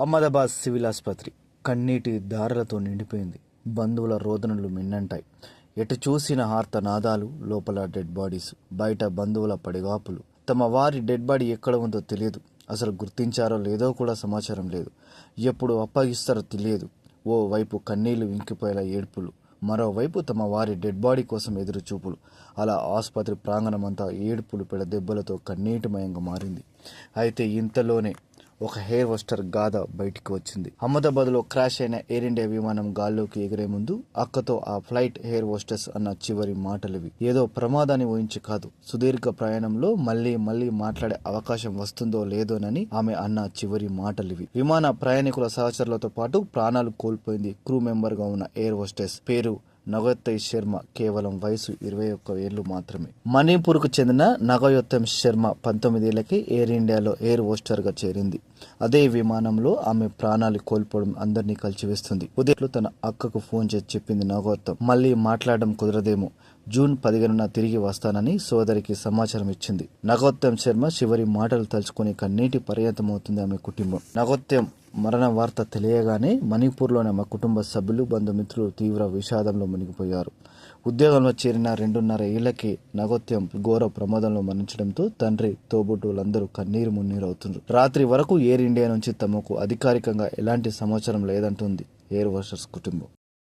Ahmedabad civil ఆసుపత్రి కన్నీటి దారులతో నిండిపోయింది. బంధువుల రోదనలు మిన్నంటాయి. ఎటు చూసిన హార్త నాదాలు లోపల డెడ్ బాడీస్ బయట బంధువుల పడిగాపులు. తమ వారి డెడ్ బాడీ ఎక్కడ ఉందో తెలియదు. అసలు గుర్తించారో లేదో కూడా సమాచారం లేదు. ఎప్పుడు అప్పగిస్తారో తెలియదు. ఓ వైపు కన్నీళ్ళు ఇంకిపోయేలా ఏడ్పులు. మరోవైపు తమ వారి డెడ్ బాడీ కోసం ఎదురు చూపులు అలా ఆసుపత్రి ప్రాంగణమంతా ఏడుపులు పెడ దెబ్బలతో కన్నీటిమయంగా మారింది. అయితే ఇంతలోనే ఒక హెయిర్ హోస్టర్ గాథ బయటికి వచ్చింది. అహ్మదాబాద్లో క్రాష్ అయిన ఎయిర్ ఇండియా విమానం గాల్లోకి ఎగిరే ముందు అక్కతో ఆ ఫ్లైట్ హెయిర్ హోస్టెస్ అన్న చివరి మాటలివి. ఏదో ప్రమాదాన్ని ఊహించి కాదు సుదీర్ఘ ప్రయాణంలో మళ్ళీ మళ్ళీ మాట్లాడే అవకాశం వస్తుందో లేదోనని ఆమె అన్న చివరి మాటలివి. విమాన ప్రయాణికుల సహచరులతో పాటు ప్రాణాలు కోల్పోయింది క్రూ మెంబర్గా ఉన్న ఎయిర్ హోస్టెస్ పేరు నగోత్తయ్ శర్మ కేవలం వయసు ఇరవై ఒక్క ఏళ్ళు మాత్రమే. మణిపూర్కు చెందిన నగయోత్తమ్ శర్మ పంతొమ్మిదేళ్ళకి ఎయిర్ ఇండియాలో ఎయిర్ హోస్టర్గా చేరింది. అదే విమానంలో ఆమె ప్రాణాలు కోల్పోవడం అందరినీ కలిచివేస్తుంది. ఉదయం తన అక్కకు ఫోన్ చేసి చెప్పింది నగోత్తమ్ మళ్ళీ మాట్లాడడం కుదరదేమో. జూన్ పదిహేనున తిరిగి వస్తానని సోదరికి సమాచారం ఇచ్చింది. నగోత్తమ్ శర్మ చివరి మాటలు తలుచుకుని కన్నీటి పర్యంతమవుతుంది ఆమె కుటుంబం. నగోత్తమ్ మరణ వార్త తెలియగానే మణిపూర్లోని ఆమె కుటుంబ సభ్యులు బంధుమిత్రులు తీవ్ర విషాదంలో మునిగిపోయారు. ఉద్యోగంలో చేరిన రెండున్నర ఏళ్ళకి నగోత్యం ఘోర ప్రమాదంలో మరణించడంతో తండ్రి తోబుట్టువులందరూ కన్నీరు మున్నీరు అవుతున్నారు రాత్రి వరకు ఎయిర్ ఇండియా నుంచి తమకు అధికారికంగా ఎలాంటి సమాచారం లేదంటుంది ఎయిర్ వర్షర్స్ కుటుంబం.